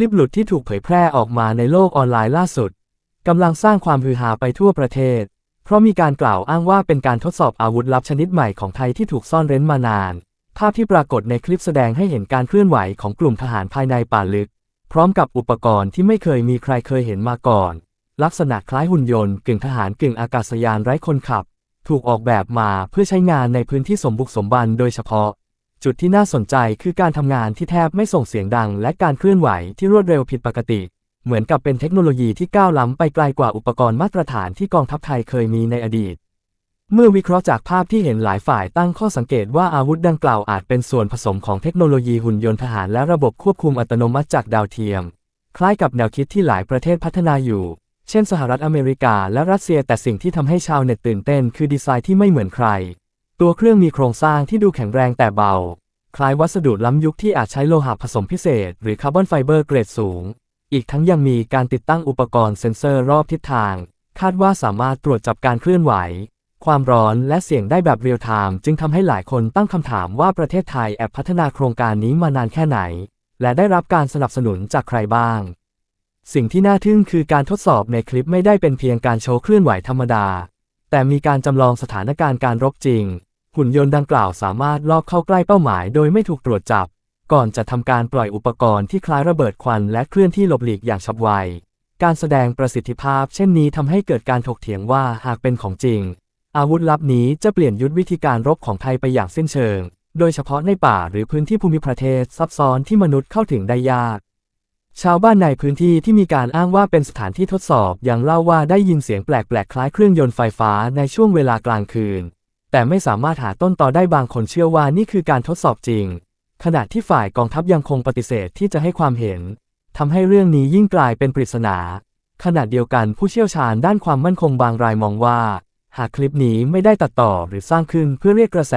ลิปหลุดที่ถูกเผยแพร่ออกมาในโลกออนไลน์ล่าสุดกำลังสร้างความฮือฮาไปทั่วประเทศ เพราะมีการกล่าวอ้างว่าเป็นการทดสอบอาวุธลับชนิดใหม่ของไทยที่ถูกซ่อนเร้นมานาน ภาพที่ปรากฏในคลิปแสดงให้เห็นการเคลื่อนไหวของกลุ่มทหารภายในป่าลึก พร้อมกับอุปกรณ์ที่ไม่เคยมีใครเคยเห็นมาก่อน ลักษณะคล้ายหุ่นยนต์กึ่งทหารกึ่งอากาศยานไร้คนขับ ถูกออกแบบมาเพื่อใช้งานในพื้นที่สมบุกสมบันโดยเฉพาะ จุดที่น่าสนใจคือการทำงานที่แทบไม่ส่งเสียงดัง และการเคลื่อนไหวที่รวดเร็วผิดปกติ เหมือนกับเป็นเทคโนโลยีที่ก้าวล้ำไปไกลกว่าอุปกรณ์มาตรฐานที่กองทัพไทยเคยมีในอดีต เมื่อวิเคราะห์จากภาพที่เห็นหลายฝ่ายตั้งข้อสังเกตว่าอาวุธดังกล่าวอาจเป็นส่วนผสมของเทคโนโลยีหุ่นยนต์ทหารและระบบควบคุมอัตโนมัติจากดาวเทียม คล้ายกับแนวคิดที่หลายประเทศพัฒนาอยู่ เช่น สหรัฐอเมริกาและรัสเซีย แต่สิ่งที่ทำให้ชาวเน็ตตื่นเต้น คือดีไซน์ที่ไม่เหมือนใคร ตัวเครื่องมีโครงสร้างที่ดูแข็งแรงแต่เบา คล้ายวัสดุล้ำยุคที่อาจใช้โลหะผสมพิเศษ หรือคาร์บอนไฟเบอร์เกรดสูง อีกทั้งยังมีการติดตั้งอุปกรณ์เซ็นเซอร์รอบทิศทาง คาดว่าสามารถตรวจจับการเคลื่อนไหว ความร้อนและเสียงได้แบบเรียลไทม์จึงทำให้หลายคนตั้งคำถามว่าประเทศไทยแอบพัฒนาโครงการนี้มานานแค่ไหน และได้รับการสนับสนุนจากใครบ้าง สิ่งที่น่าทึ่งคือการทดสอบในคลิปไม่ได้เป็นเพียงการโชว์เคลื่อนไหวธรรมดา แต่มีการจำลองสถานการณ์การรบจริง หุ่นยนต์ดังกล่าวสามารถลอบเข้าใกล้เป้าหมายโดยไม่ถูกตรวจจับ ก่อนจะทำการปล่อยอุปกรณ์ที่คล้ายระเบิดควันและเคลื่อนที่หลบหลีกอย่างฉับไว การแสดงประสิทธิภาพ เช่นนี้ทำให้เกิดการถกเถียงว่าหากเป็นของจริง อาวุธลับนี้จะเปลี่ยนยุทธวิธีการรบของไทยไปอย่างสิ้นเชิง โดยเฉพาะในป่าหรือพื้นที่ภูมิประเทศซับซ้อนที่มนุษย์เข้าถึงได้ยากชาวบ้านในพื้นที่ที่มีการอ้างว่าเป็นสถานที่ทดสอบยังเล่าว่าได้ยินเสียงแปลกๆ คล้ายเครื่องยนต์ไฟฟ้าในช่วงเวลากลางคืน แต่ไม่สามารถหาต้นตอได้บางคนเชื่อว่านี่คือการทดสอบจริง ขณะที่ฝ่ายกองทัพยังคงปฏิเสธที่จะให้ความเห็นทำให้เรื่องนี้ยิ่งกลายเป็นปริศนา ขณะเดียวกันผู้เชี่ยวชาญด้านความมั่นคงบางรายมองว่า หากคลิปนี้ไม่ได้ตัดต่อหรือสร้างขึ้นเพื่อเรียกกระแส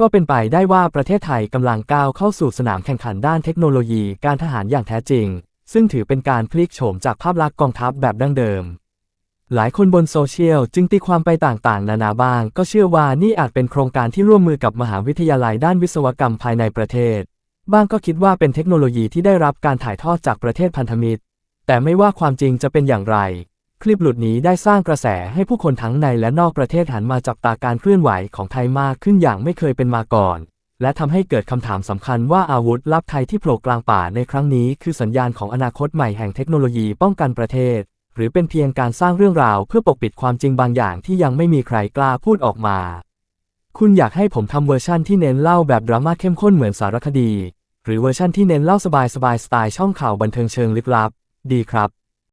ก็เป็นไปได้ว่าประเทศไทยกำลังก้าวเข้าสู่สนามแข่งขันด้านเทคโนโลยีการทหารอย่างแท้จริง ซึ่งถือเป็นการพลิกโฉมจากภาพลักษณ์กองทัพแบบดั้งเดิม หลายคนบนโซเชียลจึงตีความไปต่างๆ นานาบ้าง ก็เชื่อว่านี่อาจเป็นโครงการที่ร่วมมือกับมหาวิทยาลัยด้านวิศวกรรมภายในประเทศ บ้างก็คิดว่าเป็นเทคโนโลยีที่ได้รับการถ่ายทอดจากประเทศพันธมิตร แต่ไม่ว่าความจริงจะเป็นอย่างไร คลิปหลุดนี้ได้สร้างกระแสให้ผู้คนทั้งในและนอกประเทศหันมาจับตาการเคลื่อนไหวของไทยมากขึ้นอย่างไม่เคยเป็นมาก่อน และทำให้เกิดคำถามสำคัญว่าอาวุธลับไทยที่โผล่กลางป่าในครั้งนี้ คือสัญญาณของอนาคตใหม่แห่งเทคโนโลยีป้องกันประเทศ หรือเป็นเพียงการสร้างเรื่องราวเพื่อปกปิดความจริงบางอย่างที่ยังไม่มีใครกล้าพูดออกมา คุณอยากให้ผมทำเวอร์ชั่นที่เน้นเล่าแบบดราม่าเข้มข้นเหมือนสารคดี หรือเวอร์ชั่นที่เน้นเล่าสบายๆสไตล์ช่องข่าวบันเทิงเชิงลึกลับ ดีครับ